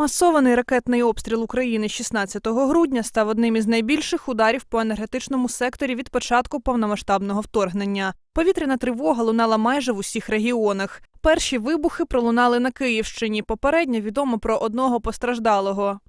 Масований ракетний обстріл України 16 грудня став одним із найбільших ударів по енергетичному секторі від початку повномасштабного вторгнення. Повітряна тривога лунала майже в усіх регіонах. Перші вибухи пролунали на Київщині. Попередньо відомо про одного постраждалого.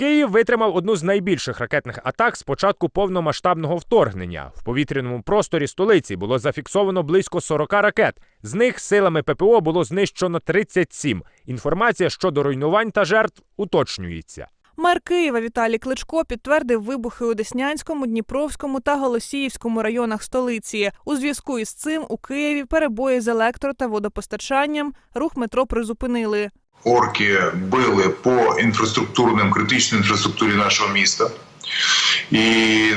Київ витримав одну з найбільших ракетних атак з початку повномасштабного вторгнення. В повітряному просторі столиці було зафіксовано близько 40 ракет. З них силами ППО було знищено 37. Інформація щодо руйнувань та жертв уточнюється. Мер Києва Віталій Кличко підтвердив вибухи у Деснянському, Дніпровському та Голосіївському районах столиці. У зв'язку із цим у Києві перебої з електро та водопостачанням рух метро призупинили. Орки били по інфраструктурним критичній інфраструктурі нашого міста. І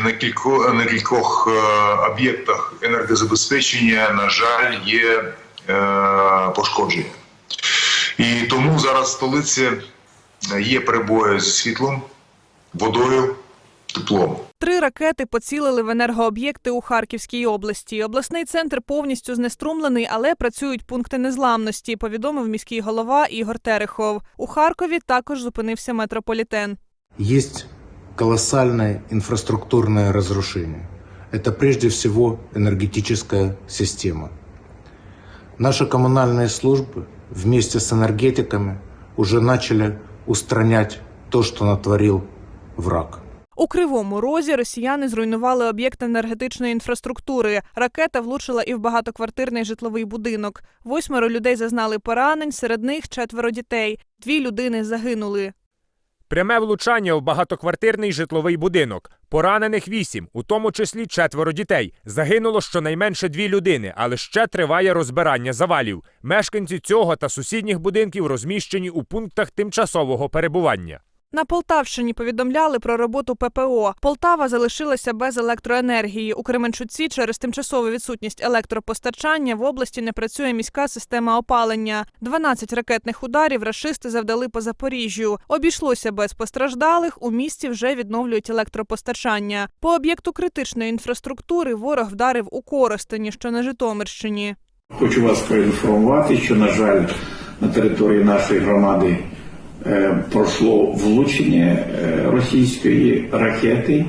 на кількох, на кількох е, об'єктах енергозабезпечення, на жаль, є е, пошкодження. І тому зараз в столиці є перебої зі світлом, водою, теплом. Три ракети поцілили в енергооб'єкти у Харківській області. Обласний центр повністю знеструмлений, але працюють пункти незламності. Повідомив міський голова Ігор Терехов. У Харкові також зупинився метрополітен. Есть колоссальное инфраструктурное разрушение. Это прежде всего энергетическая система. Наши коммунальные службы вместе с энергетиками уже начали устранять то, что натворил враг. У кривому розі росіяни зруйнували об'єкт енергетичної інфраструктури. Ракета влучила і в багатоквартирний житловий будинок. Восьмеро людей зазнали поранень, серед них четверо дітей. Дві людини загинули. Пряме влучання в багатоквартирний житловий будинок. Поранених вісім, у тому числі четверо дітей. Загинуло щонайменше дві людини, але ще триває розбирання завалів. Мешканці цього та сусідніх будинків розміщені у пунктах тимчасового перебування. На Полтавщині повідомляли про роботу ППО. Полтава залишилася без електроенергії. У Кременчуці через тимчасову відсутність електропостачання в області не працює міська система опалення. 12 ракетних ударів рашисти завдали по Запоріжжю. Обійшлося без постраждалих. У місті вже відновлюють електропостачання. По об'єкту критичної інфраструктури ворог вдарив у Коростені, що на Житомирщині. Хочу вас проінформувати, що, на жаль, на території нашої громади пройшло влучення е, російської ракети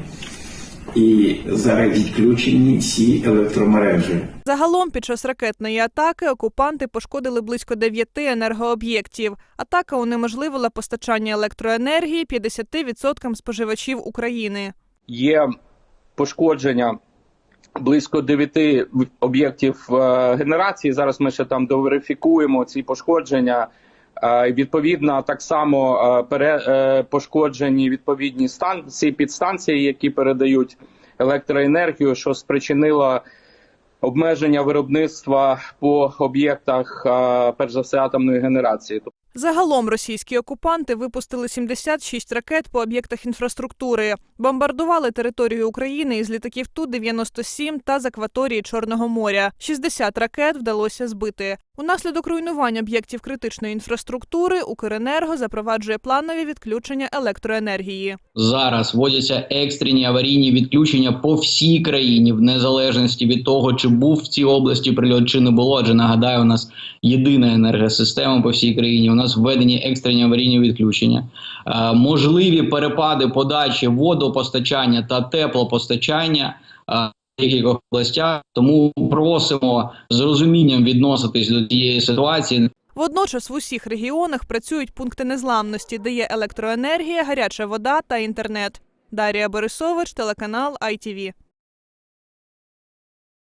і зараз відключені всі електромережі. Загалом під час ракетної атаки окупанти пошкодили близько дев'яти енергооб'єктів. Атака унеможливила постачання електроенергії 50% споживачів України. є пошкодження близько 9 об'єктів е, генерації. Зараз ми ще там доверифікуємо ці пошкодження. Е, Відповідно, так само е, пере, е, пошкоджені відповідні станції, підстанції, які передають електроенергію, що спричинило обмеження виробництва по об'єктах, перш за все, атомної генерації. Загалом російські окупанти випустили 76 ракет по об'єктах інфраструктури, бомбардували територію України із літаків Ту-97 та з акваторії Чорного моря. 60 ракет вдалося збити. Унаслідок руйнування об'єктів критичної інфраструктури Укренерго запроваджує планові відключення електроенергії. Зараз вводяться екстрені аварійні відключення по всій країні, в незалежності від того, чи був в цій області прильот, чи не було. Адже нагадаю, у нас єдина енергосистема по всій країні. Нас введені екстрені аварійні відключення. Е, можливі перепади подачі водопостачання та теплопостачання. е, в Деяких областях тому просимо з розумінням відноситись до цієї ситуації. Водночас в усіх регіонах працюють пункти незламності, де є електроенергія, гаряча вода та інтернет. Дарія Борисович, телеканал ITV.